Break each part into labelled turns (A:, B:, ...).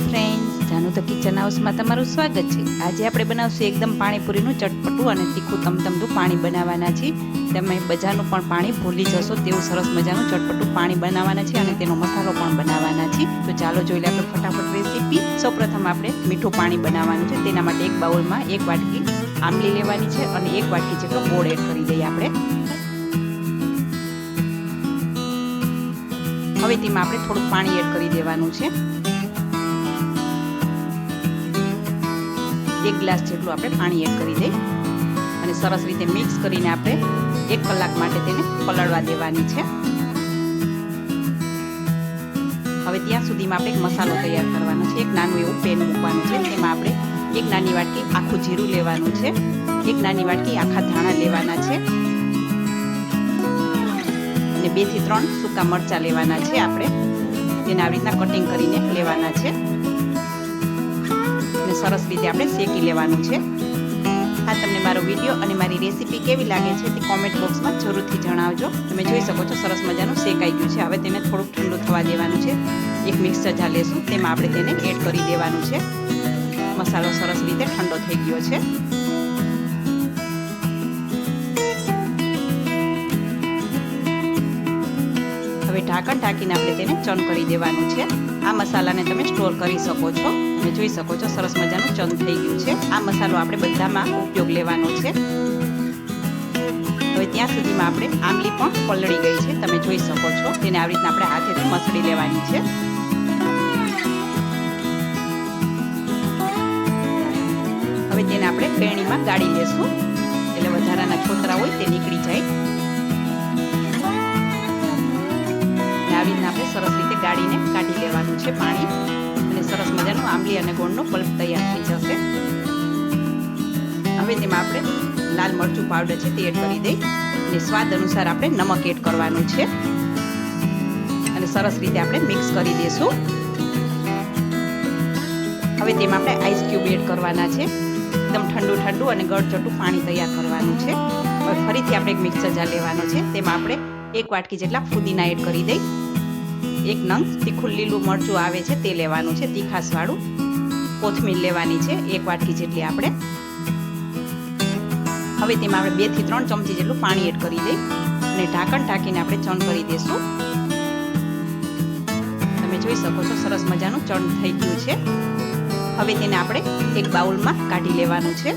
A: Friends Janu તો kitchen હાઉસમાં તમારું સ્વાગત છે. આજે આપણે બનાવશું એકદમ પાણીપુરીનું ચટપટું અને તીખું તમતમતું પાણી બનાવવાના છે. તમે બજારનું પણ પાણી ભૂલી જશો, તેવું સરસ મજાનું ચટપટું પાણી બનાવવાના છે અને તેનો મસાલો પણ બનાવવાના છે. તો ચાલો જોઈ લે આપણે ફટાફટ રેસીપી સૌપ્રથમ આપણે મીઠું પાણી બનાવવાનું છે. તેના માટે એક બાઉલમાં એક વાટકી આંબલી લેવાની છે અને એક વાટકી જેટલો ગોળ એડ કરી દઈએ આપણે. હવે તેમાં આપણે થોડુંક પાણી એડ કરી દેવાનું છે. એક ગ્લાસ જેટલું આપણે પાણી એડ કરી દઈ અને સરસ રીતે મિક્સ કરીને આપણે એક કલાક માટે તેને પલળવા દેવાની છે. હવે ત્યાં સુધીમાં આપણે એક મસાલો તૈયાર કરવાનો છે. એક નાનું એવું પેન મૂકવાનું છે. તેમાં આપણે એક નાની વાટકી આખું જીરું લેવાનું છે. એક નાની વાટકી આખા ધાણા લેવાના છે. અને બેથી ત્રણ સૂકા મરચાં લેવાના છે આપણે. તેને આવી રીતના કટિંગ કરીને લેવાના છે. અને સરસ રીતે આપણે શેકી લેવાનું છે. આ તમને મારો વીડિયો અને મારી રેસીપી કેવી લાગે છે તે કોમેન્ટ બોક્સમાં જરૂરથી જણાવજો. તમે જોઈ શકો છો સરસ મજાનું શેકાઈ ગયું છે. હવે તેને થોડુંક ઠંડુ થવા દેવાનું છે. એક મિક્સર જા લેશું, તેમાં આપણે તેને એડ કરી દેવાનું છે. મસાલો સરસ રીતે ઠંડો થઈ ગયો છે. હવે ઢાંકણ ઢાંકીને આપણે તેને ચર્ન કરી દેવાનું છે. આ મસાલાને તમે સ્ટોર કરી શકો છો. તમે જોઈ શકો છો, સરસ મજાનું ચંદ થઈ ગયું છે. આ મસાલો આપણે બધામાં ઉપયોગ લેવાનો છે. હવે ત્યાં સુધીમાં આપણે આંબલી પણ પલળી ગઈ છે, તમે જોઈ શકો છો. તેને આવી રીતના આપણે હાથેથી મસળી લેવાની છે. હવે તેને આપણે પેણીમાં ગાળી લેશું. એટલે વધારાના છોતરા હોય તે નીકળી જાય. આવી રીતના આપણે સરસ રીતે ગાળીને કાઢી લેવાનું છે પાણી. સરસ મજાનું આંબલી અને ગોળનો પલ્પ તૈયાર થઈ જશે. હવે તેમાં આપણે લાલ મરચું પાવડર છે તે એડ કરી દઈ અને સ્વાદ અનુસાર આપણે નમક એડ કરવાનું છે. અને સરસ રીતે આપણે મિક્સ કરી દઈશું. હવે તેમાં આપણે આઈસ ક્યુબ એડ કરવાના છે. એકદમ ઠંડુ ઠંડુ અને ગળચટું પાણી તૈયાર કરવાનું છે. હવે ફરીથી આપણે એક મિક્સર જાર લેવાનો છે. તેમાં આપણે એક વાટકી જેટલા ફુદીના એડ કરી દઈ. એક નંગ તીખું લીલું મરચું આવે છે, તે લેવાનું છે તીખાસવાળું કોથમીર લેવાની છે, એક વાટકી જેટલી આપણે. હવે તેમાં આપણે બેથી ત્રણ ચમચી જેટલું પાણી એડ કરી દઈ અને ઢાંકણ ઢાંકીને આપણે ચણ કરી દઈશું તમે જોઈ શકો છો, સરસ મજાનું ચણ થઈ ગયું છે. હવે તેને આપણે એક બાઉલમાં કાઢી લેવાનું છે.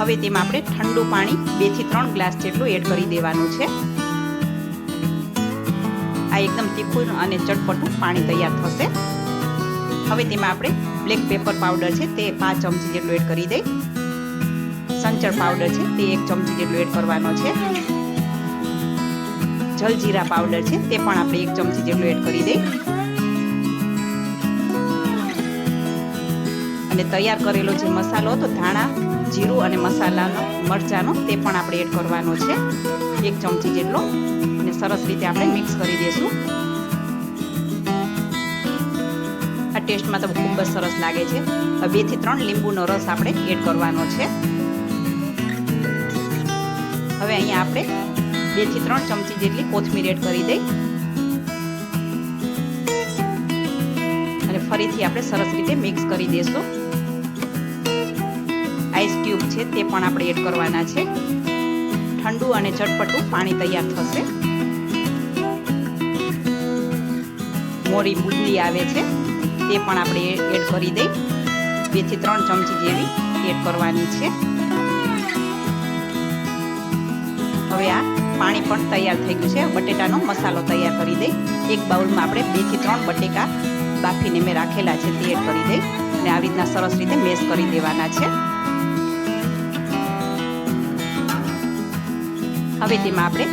A: હવે તેમાં આપણે ઠંડુ પાણી બેથી ત્રણ ગ્લાસ જેટલું એડ કરી દેવાનું છે. આ એકદમ તીખું અને ચટપટું પાણી તૈયાર થશે. હવે તેમાં આપણે બ્લેક પેપર પાવડર છે તે પાંચ ચમચી જેટલું એડ કરી દઈ. સંચર પાવડર છે તે એક ચમચી જેટલું એડ કરવાનો છે. જલજીરા પાવડર છે તે પણ આપણે એક ચમચી જેટલું એડ કરી દઈ. અને તૈયાર કરેલો જે મસાલો હતો ધાણા જીરું અને મસાલાનો, મરચાંનો તે પણ આપણે એડ કરવાનો છે, એક ચમચી જેટલો. અને સરસ રીતે આપણે મિક્સ કરી દઈશું આ ટેસ્ટમાં તો ખૂબ જ સરસ લાગે છે. બેથી ત્રણ લીંબુનો રસ આપણે એડ કરવાનો છે. હવે અહીંયા આપણે બેથી ત્રણ ચમચી જેટલી કોથમીર એડ કરી દઈ. અને ફરીથી આપણે સરસ રીતે મિક્સ કરી દઈશું આઈસ ક્યુબ છે તે પણ આપણે એડ કરવાના છે. ઠંડુ અને ચટપટું પાણી તૈયાર થશે. મોરી બુંદી આવે છે, તે પણ આપણે એડ કરી દઈ. બેથી ત્રણ ચમચી જેવી એડ કરવાની છે. હવે આ પાણી પણ તૈયાર થઈ ગયું છે. બટેટાનો મસાલો તૈયાર કરી દઈ. એક બાઉલમાં આપણે બેથી ત્રણ બટેકા બાફીને મેં રાખેલા છે તે એડ કરી દઈ. અને આવી રીતના સરસ રીતે મેશ કરી દેવાના છે. હવે તેમાં આપણે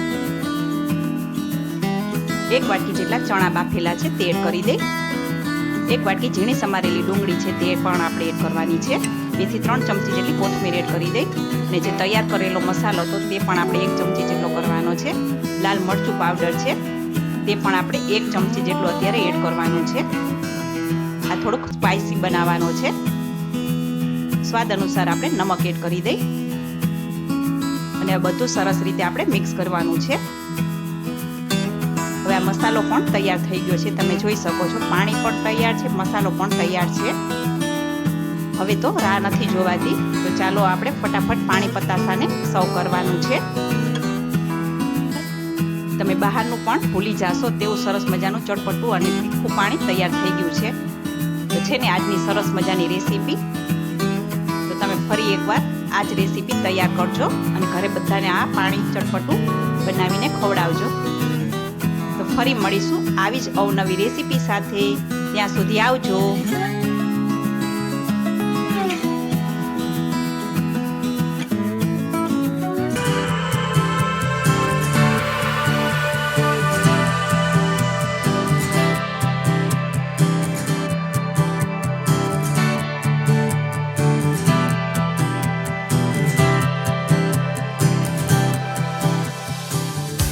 A: એક વાટકી જેટલા ચણા બાફેલા છે, તે એડ કરી દઈ એક વાટકી ઝીણી સમારેલી ડુંગળી છે, તે પણ આપણે એડ કરવાની છે. બેથી ત્રણ ચમચી જેટલી કોથમીર એડ કરી દઈ અને જે તૈયાર કરેલો મસાલો હતો તે પણ આપણે એક ચમચી જેટલો કરવાનો છે. લાલ મરચું પાવડર છે, તે પણ આપણે એક ચમચી જેટલો અત્યારે એડ કરવાનું છે. આ થોડુંક સ્પાઇસી બનાવવાનો છે. સ્વાદ અનુસાર આપણે નમક એડ કરી દઈ અને બધું સરસ રીતે આપણે મિક્સ કરવાનું છે. હવે આ મસાલો પણ તૈયાર થઈ ગયો છે. તમે જોઈ શકો છો, પાણી પણ તૈયાર છે, મસાલો પણ તૈયાર છે. હવે તો રાહ નથી જોવાતી. તો ચાલો આપણે ફટાફટ પાણી પતાસાને સર્વ કરવાનું છે. તમે બહારનું પણ ભૂલી જાશો તેવું સરસ મજાનું ચટપટું અને તીખું પાણી તૈયાર થઈ ગયું છે. તો છે ને આજની સરસ મજાની રેસીપી. તો તમે ફરી એકવાર આ જ રેસીપી તૈયાર કરજો અને ઘરે બધાને આ પાણી ચટપટું બનાવીને ખવડાવજો. તો ફરી મળીશું આવી જ અવનવી રેસીપી સાથે. ત્યાં સુધી આવજો.